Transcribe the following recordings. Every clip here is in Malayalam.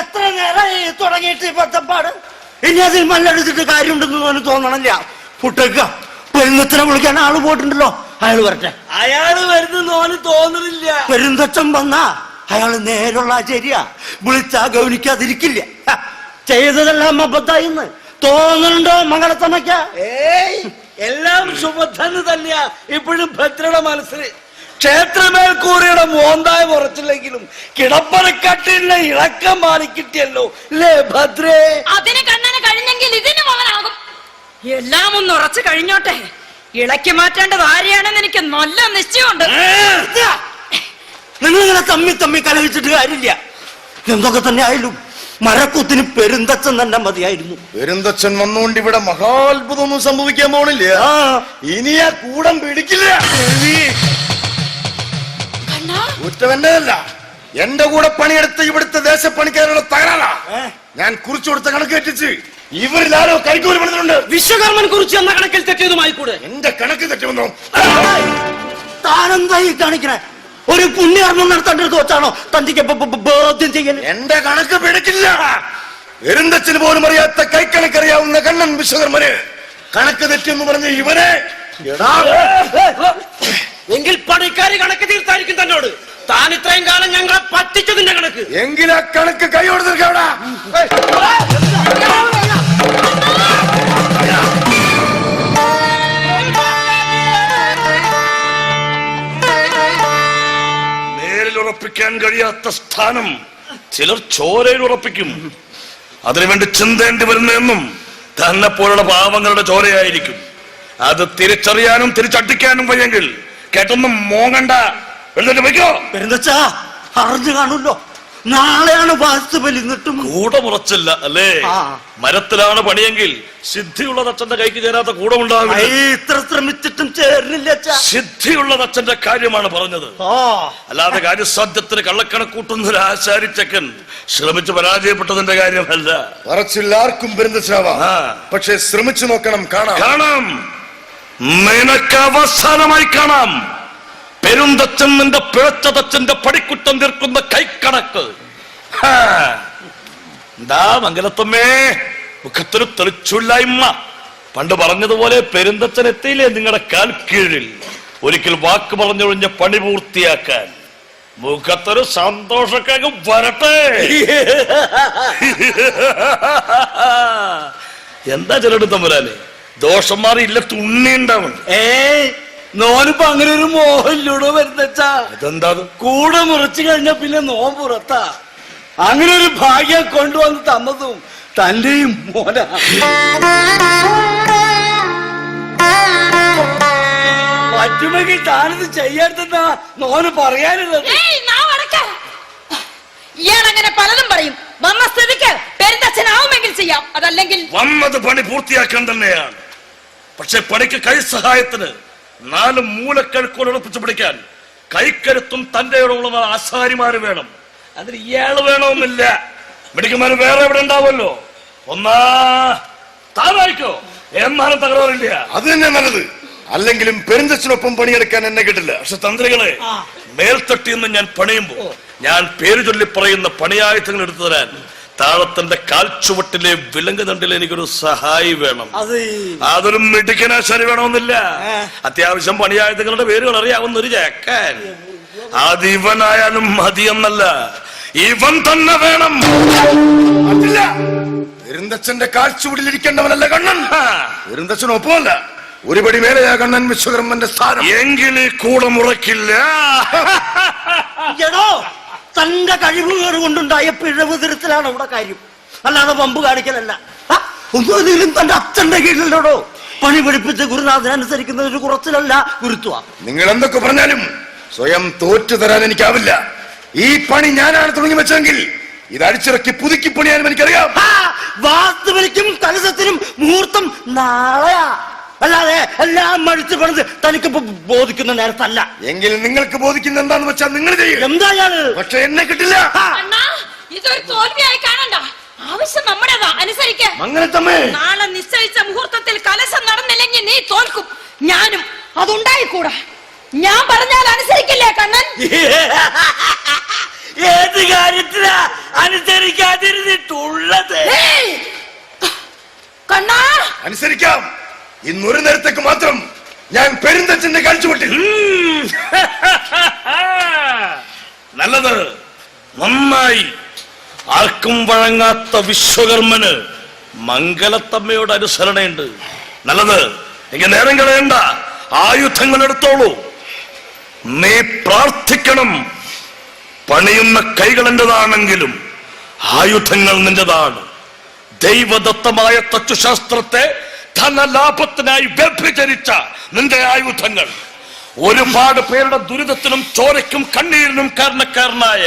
എത്ര നേരമായി തുടങ്ങിയിട്ട് പത്തപ്പാട് ഇനി അതിൽ മല്ലെടുത്തിട്ട് കാര്യമുണ്ടെന്ന് തോന്നി തോന്നണില്ല. പുട്ടേക്ക പെരുന്നത്തിനെ വിളിക്കാൻ ആൾ പോയിട്ടുണ്ടല്ലോ. അയാൾ വരട്ടെ. അയാൾ വരുന്ന തോന്നുന്നില്ല പെരുന്തച്ചൻ വന്നാ. അയാൾ നേരുള്ള ശരിയാ വിളിച്ചാ ഗൗനിക്കാതിരിക്കില്ല. ചെയ്തതെല്ലാം അബദ്ധായിന്ന് തോന്നുന്നുണ്ടോ മംഗളത്തമ്മയ്ക്ക? ഏയ് എല്ലാം സുബദ്ധന്ന് തന്നെയാ. ഇപ്പോഴും ഭദ്രയുടെ മനസ്സിൽ. ക്ഷേത്രമേൽക്കൂറിയുടെ മോന്തായ കുറച്ചില്ലെങ്കിലും കിടപ്പറക്കട്ടിന്റെ ഇളക്കം മാറി കിട്ടിയല്ലോ. ലേ ഭദ്രേ? അതിന് കണ്ണന് കഴിഞ്ഞെങ്കിൽ ഇതിന് മോഹനാകും എല്ലാം ഒന്ന് ഉറച്ചു കഴിഞ്ഞോട്ടെ. ഇളക്കി മാറ്റേണ്ടത് ആരെയാണെന്ന് എനിക്ക് നല്ല നിശ്ചയമുണ്ട്. നിങ്ങളിങ്ങനെ തമ്മി തമ്മി കലഹിച്ചിട്ട് കാര്യമില്ല. എന്തൊക്കെ തന്നെ ആയാലും മരക്കൂത്തിന് പെരുന്തച്ചൻ തന്നെ മതിയായിരുന്നു. പെരുന്തച്ഛൻ വന്നുകൊണ്ട് ഇവിടെ മഹാത്ഭുതമൊന്നും സംഭവിക്കാൻ പോണില്ല. ആ. ഇനി ആ കൂടം പിടിക്കില്ല. കണ്ണാ. കുറ്റവന്റെയല്ല എന്റെ കൂടെ പണിയെടുത്ത് ഇവിടുത്തെ ദേശപ്പണിക്കാരുടെ തകരാറാ. ഞാൻ കുറിച്ചു കൊടുത്ത കണക്ക് തെറ്റിച്ച് ഇവരിലാരോ കൈക്കൂലി പണിതിട്ടുണ്ട്. വിശ്വകർമ്മൻ കുറിച്ച് എന്ന കണക്കിൽ തെറ്റിയതുമായി കൂടെ എന്റെ കണക്ക് തെറ്റുമെന്നോ താനെന്താ ഈ കാണിക്കണേ? ഒരു പുണ്യകർമ്മം നടത്തേണ്ടത് വെച്ചാണോ തന്തിക്ക് ബോധ്യം ചെയ്യൽ എന്റെ കണക്ക് പിടിക്കില്ല. എരുന്തച്ചിന് പോലും അറിയാത്ത കൈക്കണക്കറിയാവുന്ന കണ്ണൻ വിശ്വകർമ്മന്. കണക്ക് തെറ്റെന്ന് പറഞ്ഞ ഇവനെ എങ്കിൽ പണിക്കാരി കണക്ക് തീർത്തായിരിക്കും തന്നോട്. താൻ ഇത്രയും കാലം ഞങ്ങളെ പറ്റിച്ചതിന്റെ കണക്ക്. എങ്കിൽ ആ കണക്ക് കൈയോട് തീർക്കാവിടാ. ഉറപ്പിക്കാൻ കഴിയാത്ത സ്ഥാനം ചിലർ ചോരയിൽ ഉറപ്പിക്കും. അതിനുവേണ്ടി ചിന്തേണ്ടി വരുന്നതെന്നും തന്നെ പോലുള്ള പാവങ്ങളുടെ ചോരയായിരിക്കും. അത് തിരിച്ചറിയാനും തിരിച്ചടിക്കാനും വയ്യെങ്കിൽ കേട്ടൊന്നും മോങ്ങണ്ട. എഴുന്നേറ്റ് വയ്ക്കോ. പെരുന്തച്ചാ അറിഞ്ഞു കാണുമല്ലോ. നാളെയാണ് വാസ്തു കൂടെ കൂടമുറച്ചില്ല അല്ലേ? ആ. മരത്തിലാണ് പണിയെങ്കിൽ സിദ്ധിയുള്ള തച്ചന്റെ കൈക്ക് ചേരാത്ത കൂടമുണ്ടാകും ഇത്ര ശ്രമിച്ചിട്ടും ചേർന്നില്ല. സിദ്ധിയുള്ള തച്ചന്റെ കാര്യമാണ് പറഞ്ഞത്. ആ. അല്ലാതെ കാര്യസാധ്യത്തിന് കള്ളക്കണക്കൂട്ടുന്ന ഒരു ആശാരിച്ചക്കൻ ശ്രമിച്ച് പരാജയപ്പെട്ടതിന്റെ കാര്യമല്ല. പറച്ചില്ലാർക്കും ആ. പക്ഷെ ശ്രമിച്ചു നോക്കണം കാണാം. കാണാം. നിനക്ക് അവസാനമായി കാണാം. പെരുന്തച്ഛൻ നിന്റെ പിഴച്ചതച്ചന്റെ പടിക്കുറ്റം തീർക്കുന്ന കൈക്കണക്ക്. എന്താ മംഗലത്തമ്മേ? മുഖത്തൊരു തെളിച്ചില്ലായ്മ. പണ്ട് പറഞ്ഞതുപോലെ പെരുന്തച്ചൻ എത്തിയില്ലേ നിങ്ങളുടെ കാൽ കീഴിൽ? ഒരിക്കൽ വാക്ക് പറഞ്ഞൊഴിഞ്ഞ പണി പൂർത്തിയാക്കാൻ. മുഖത്തൊരു സന്തോഷക്കകം വരട്ടെ. എന്താ ചിലട് തമ്പുരാനെ ദോഷം മാറി ഇല്ലത്ത് ഏ നോനിപ്പോ അങ്ങനെ ഒരു മോഹല്ലൂടെ വരുന്നച്ചാ? അതെന്താ കൂടെ മുറിച്ചു കഴിഞ്ഞ പിന്നെ നോൻ പുറത്താ. അങ്ങനെ ഒരു ഭാഗ്യം കൊണ്ടുവന്ന് തന്നതും തന്റെയും മോന. പറ്റുമെങ്കിൽ താനത് ചെയ്യാത്തെന്നാ നോന് പറയാനുള്ളത്. ഇയാളങ്ങനെ പലതും പറയും. വന്ന സ്ഥിതിക്ക് പെരുന്തച്ഛനാവുമെങ്കിൽ ചെയ്യാം. അതല്ലെങ്കിൽ വന്നത് പണി പൂർത്തിയാക്കാൻ തന്നെയാണ്. പക്ഷെ പണിക്ക് കൈ സഹായത്തിന് നാല് മൂലക്കഴുക്കുകൾ ഉറപ്പിച്ചു പിടിക്കാൻ കൈക്കരുത്തും തന്റെ ഇടമുള്ള ആശാരിമാര് വേണം. അതിന് ഇയാൾ വേണമെന്നില്ല. മിടുക്കന്മാര് വേറെ എവിടെ ഉണ്ടാവുമല്ലോ? ഒന്നാ താനായിക്കോ. എന്നാലും തകരാറില്ല അത് തന്നെ നല്ലത്. അല്ലെങ്കിലും പെരുന്തച്ഛനൊപ്പം പണിയെടുക്കാൻ എന്നെ കിട്ടില്ല. പക്ഷെ തന്ത്രികളെ മേൽത്തട്ടിന്ന് ഞാൻ പണിയുമ്പോ ഞാൻ പേര് ചൊല്ലി പറയുന്ന പണിയായുധങ്ങൾ എടുത്തു തരാൻ താഴത്തിന്റെ കാൽച്ചുവട്ടിലെ വിലങ്ക് തണ്ടിൽ എനിക്കൊരു സഹായി വേണം. അത് അതൊരു മിടുക്കനാശാരി വേണമെന്നില്ല. അത്യാവശ്യം പണിയായുധങ്ങളുടെ പേരുകൾ അറിയാവുന്ന ഒരു ചാക്കാൻ അത് ഇവനായാലും മതിയെന്നല്ല ഇവൻ തന്നെ വേണം. അതില്ല. പെരുന്തച്ഛന്റെ കാഴ്ചുവടിലിരിക്കേണ്ടവനല്ല കണ്ണൻ. പെരുന്തച്ഛനൊപ്പമല്ല ഒരു പടി മേലെയാ കണ്ണൻ വിശ്വകർമ്മന്റെ സ്ഥാനം. എങ്കിൽ കൂടെ മുറക്കില്ല തന്റെ കഴിവുകൾ കൊണ്ടുണ്ടായ പിഴവ് തിരുത്തലാണ് അവിടെ കാര്യം. അല്ലാതെ പമ്പ് കാണിക്കലല്ല. ഒന്നും ഒന്നുമില്ലെങ്കിലും തന്റെ അച്ഛന്റെ കീഴിലോടോ പണി പഠിപ്പിച്ച ഗുരുനാഥൻ അനുസരിക്കുന്ന ഒരു കുറച്ചിലല്ല ഗുരുത്വ. നിങ്ങൾ എന്തൊക്കെ പറഞ്ഞാലും സ്വയം തോറ്റു തരാൻ എനിക്കാവില്ല. ഈ പണി ഞാനാണ് തുടങ്ങി വെച്ചെങ്കിൽ ഇത് അടിച്ചിറക്കി പുതുക്കി പണിയാനും എനിക്കറിയാം വാസ്തുവിനും കലശത്തിനും മുഹൂർത്തം നാളെയാ. അല്ലാതെ എല്ലാം മഴിച്ചു പണിത് തനിക്ക് ബോധിക്കുന്ന നേരത്തല്ല. എങ്കിൽ നിങ്ങൾക്ക് ബോധിക്കുന്ന എന്താന്ന് വെച്ചാൽ നിങ്ങൾ ചെയ്യും. എന്തായാലും പക്ഷെ എന്നെ കിട്ടില്ല. അണ്ണാ ഇതൊരു തോൽവിയായി കാണണ്ട. ആവശ്യം നമ്മുടേതാ. അനുസരിക്ക. മംഗലത്തമ്മേ നാളെ നിശ്ചയിച്ച മുഹൂർത്തത്തിൽ കലശം നടന്നില്ലെങ്കിൽ നീ തോൽക്കും. ഞാനും അതുണ്ടായിക്കൂടാ. ഞാൻ പറഞ്ഞാൽ അനുസരിക്കില്ലേ കണ്ണൻ? ഏത് കാര്യത്തിലാ? അനുസരിക്കാതിരുന്നിട്ടുള്ളത് ഏയ്! കണ്ണാ അനുസരിക്കാം ഇന്നൊരു നേരത്തേക്ക് മാത്രം ഞാൻ പെരുന്തച്ഛന്റെ കഴിച്ചുവിട്ടിൽ നല്ലത്. നന്നായി. ആർക്കും വഴങ്ങാത്ത വിശ്വകർമ്മന് മംഗലത്തമ്മയോട് അനുസരണയുണ്ട്. നല്ലത്. എനിക്ക് നേരം കളയണ്ട. ആയുധങ്ങൾ എടുത്തോളൂ. നീ പ്രാർത്ഥിക്കണം. പണിയുന്ന കൈകൾ എന്റേതാണെങ്കിലും ആയുധങ്ങൾ നിന്റേതാണ്. ദൈവദത്തമായ തത്വശാസ്ത്രത്തെ ധനലാഭത്തിനായി വ്യഭിചരിച്ച നിന്റെ ആയുധങ്ങൾ ഒരുപാട് പേരുടെ ദുരിതത്തിനും ചോരയ്ക്കും കണ്ണീരിനും കാരണക്കാരനായ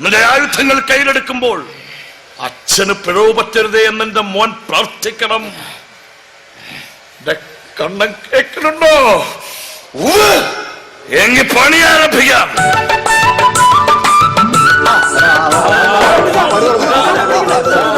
നിന്റെ ആയുധങ്ങൾ കയ്യിലെടുക്കുമ്പോൾ അച്ഛന് പിഴവ് പറ്റരുതേ എന്നെന്റെ മോൻ പ്രാർത്ഥിക്കണം കണ്ണം കേൾക്കുന്നുണ്ടോ. എങ്കിൽ പണി ആരംഭിക്കാം വിലങ്ങുതണ്ടിലാരാ?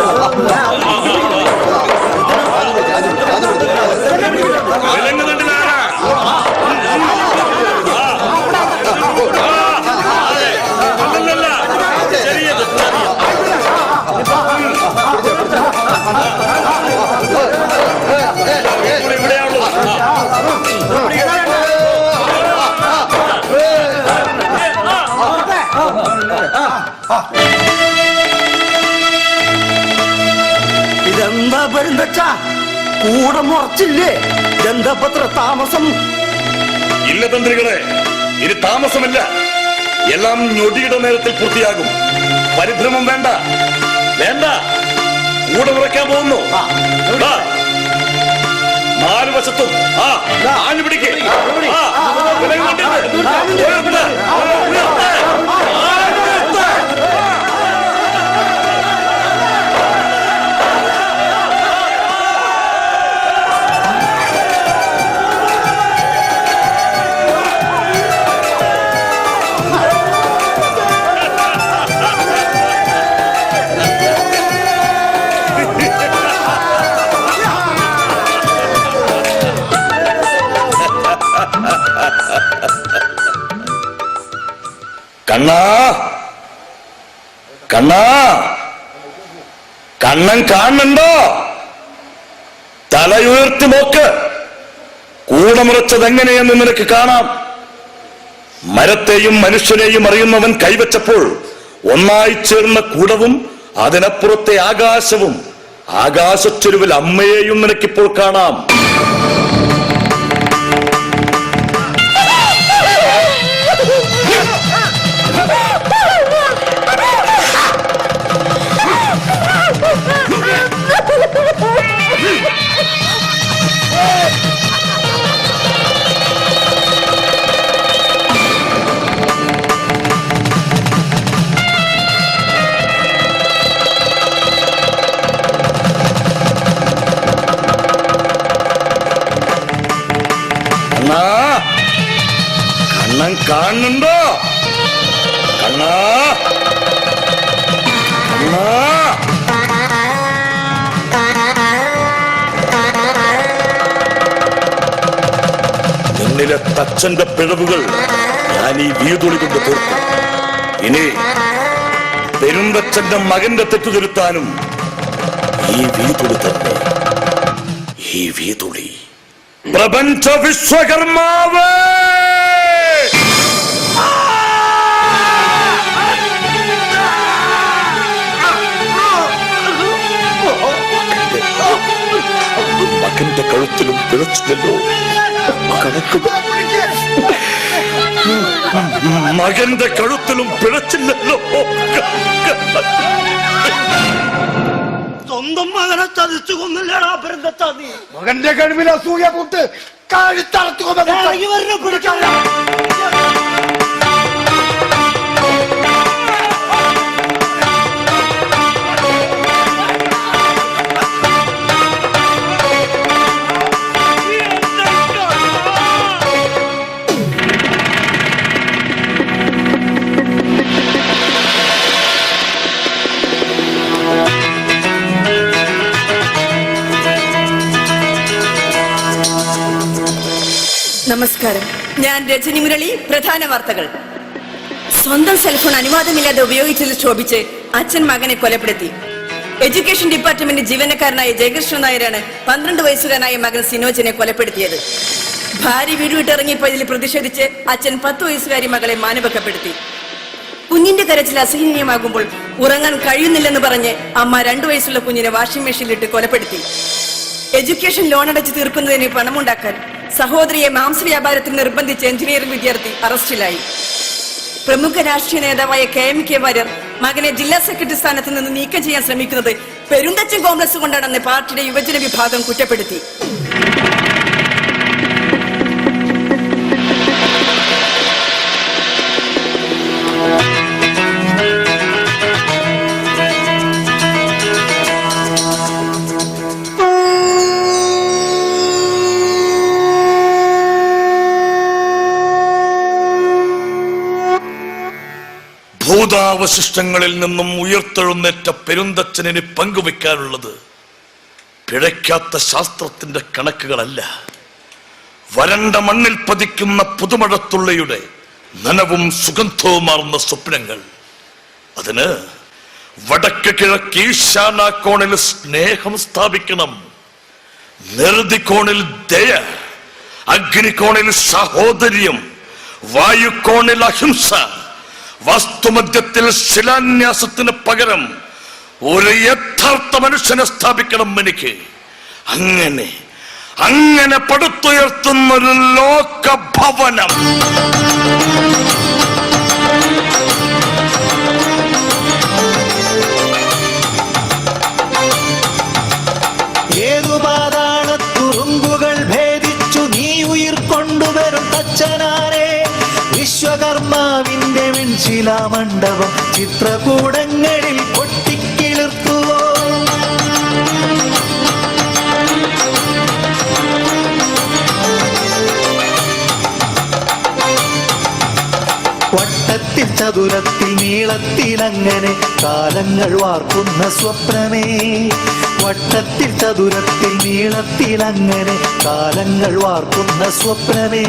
ഇതെന്താ പെരുന്തച്ച കൂടെ മുറച്ചില്ലേ ഇതെന്താ പത്ര താമസം ഇല്ല തന്ത്രികളെ ഇനി താമസമില്ല എല്ലാം ഞൊടിയുടെ നേരത്തിൽ പൂർത്തിയാകും പരിഭ്രമം വേണ്ട വേണ്ട കൂടെ മുറയ്ക്കാൻ പോകുന്നു. നാല് വശത്തും ആ ആഞ്ഞു പിടിക്ക് കണ്ണാ. കണ്ണാ. കണ്ണൻ കാണുന്നുണ്ടോ? തലയുയർത്തി നോക്ക്. കൂടമുറച്ചത് എങ്ങനെയെന്ന് നിനക്ക് കാണാം. മരത്തെയും മനുഷ്യനെയും അറിയുന്നവൻ കൈവച്ചപ്പോൾ ഒന്നായി ചേർന്ന കൂടവും അതിനപ്പുറത്തെ ആകാശവും ആകാശച്ചെരുവിൽ അമ്മയെയും നിനക്കിപ്പോൾ കാണാം. കാണുന്നുണ്ടോ? കണ്ണാ. നിന്നിലെ തച്ചന്റെ പിഴവുകൾ ഞാൻ ഈ വീതുളി കൊണ്ട് തീർത്തു ഇനി പെരുമ്പച്ചന്റെ മകന്റെ തെറ്റു തിരുത്താനും ഈ വീതുളി തന്നെ. ഈ വീതുളി. പ്രപഞ്ച വിശ്വകർമാവ് മകന്റെ കഴുത്തിലും കണക്കുക മകന്റെ കഴുത്തിലും പിഴച്ചില്ലല്ലോ. സ്വന്തം മകനെ ചതിച്ചു കൊന്നില്ലടാ പെരുന്തച്ച നീ. മകന്റെ കഴിവിൽ അസൂയ പൂട്ട്. കഴുത്തറത്തു വരുന്ന പിടിക്കാൻ. ഞാൻ രജനി മുരളി പ്രധാന വാർത്തകൾ. സ്വന്തം സെൽഫോൺ അനുവാദമില്ലാതെ ഉപയോഗിച്ചതിൽ ക്ഷോഭിച്ച് അച്ഛൻ മകനെ കൊലപ്പെടുത്തി. എഡ്യൂക്കേഷൻ ഡിപ്പാർട്ട്മെന്റ് ജീവനക്കാരനായ ജയകൃഷ്ണൻ നായരാണ് പന്ത്രണ്ട് വയസ്സുകാരനായ മകൻ സിനോജിനെ കൊലപ്പെടുത്തിയത്. ഭാര്യ വീട് വിട്ടിറങ്ങിപ്പോയതിൽ പ്രതിഷേധിച്ച് അച്ഛൻ പത്ത് വയസ്സുകാരി മകളെ മാനഭംഗപ്പെടുത്തി. കുഞ്ഞിന്റെ കരച്ചിൽ അസഹനീയമാകുമ്പോൾ ഉറങ്ങാൻ കഴിയുന്നില്ലെന്ന് പറഞ്ഞ് അമ്മ രണ്ടു വയസ്സുള്ള കുഞ്ഞിനെ വാഷിംഗ് മെഷീനിലിട്ട് കൊലപ്പെടുത്തി. എഡ്യൂക്കേഷൻ ലോൺ അടച്ചു തീർക്കുന്നതിന് പണമുണ്ടാക്കാൻ സഹോദരിയെ മാംസ വ്യാപാരത്തിൽ നിർബന്ധിച്ച് എഞ്ചിനീയറിംഗ് വിദ്യാർത്ഥി അറസ്റ്റിലായി. പ്രമുഖ രാഷ്ട്രീയ നേതാവായ കെ എം കെ വാര്യർ മകനെ ജില്ലാ സെക്രട്ടറി സ്ഥാനത്ത് നിന്ന് നീക്കം ചെയ്യാൻ ശ്രമിക്കുന്നത് പെരുന്തച്ചൻ കോൺഗ്രസ് കൊണ്ടാണെന്ന് പാർട്ടിയുടെ യുവജന വിഭാഗം കുറ്റപ്പെടുത്തി. ഭൂതാവശിഷ്ടങ്ങളിൽ നിന്നും ഉയർത്തെഴുന്നേറ്റ പെരുന്തച്ഛനെ പങ്കുവെക്കാനുള്ളത് പിഴയ്ക്കാത്ത ശാസ്ത്രത്തിന്റെ കണക്കുകളല്ല. വരണ്ട മണ്ണിൽ പതിക്കുന്ന പുതുമഴത്തുള്ളിയുടെ നനവും സുഗന്ധവുമാർന്ന സ്വപ്നങ്ങൾ. അതിന് വടക്ക് കിഴക്ക് ഈശാന കോണിൽ സ്നേഹം സ്ഥാപിക്കണം. നിർദിക്കോണിൽ ദയ അഗ്നികോണിൽ സഹോദര്യം വായുക്കോണിൽ അഹിംസ വസ്തുമധ്യത്തിൽ ശിലാന്യാസത്തിന് പകരം ഒരു യഥാർത്ഥ മനുഷ്യനെ സ്ഥാപിക്കണം എനിക്ക്. അങ്ങനെ അങ്ങനെ പടുത്തുയർത്തുന്ന ഒരു ലോക വിശ്വകർമാവിന്റെ വെൺശിലാ മണ്ഡപം ചിത്രകൂടങ്ങളിൽ പൊട്ടിക്കിളിർത്തുവോ? വട്ടത്തിൽ ചതുരത്തിൽ നീളത്തിൽ അങ്ങനെ കാലങ്ങൾ വാർക്കുന്ന സ്വപ്നമേ. വട്ടത്തിൽ ചതുരത്തിൽ നീളത്തിൽ അങ്ങനെ കാലങ്ങൾ വാർക്കുന്ന സ്വപ്നമേ.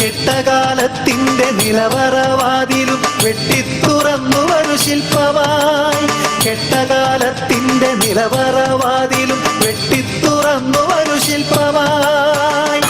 കെട്ടകാലത്തിന്റെ നിലവറവാതിലും വെട്ടിത്തുറന്നു ഒരു ശില്പമായി കെട്ടകാലത്തിന്റെ നിലവറവാതിലും വെട്ടിത്തുറന്നു ഒരു ശില്പമായി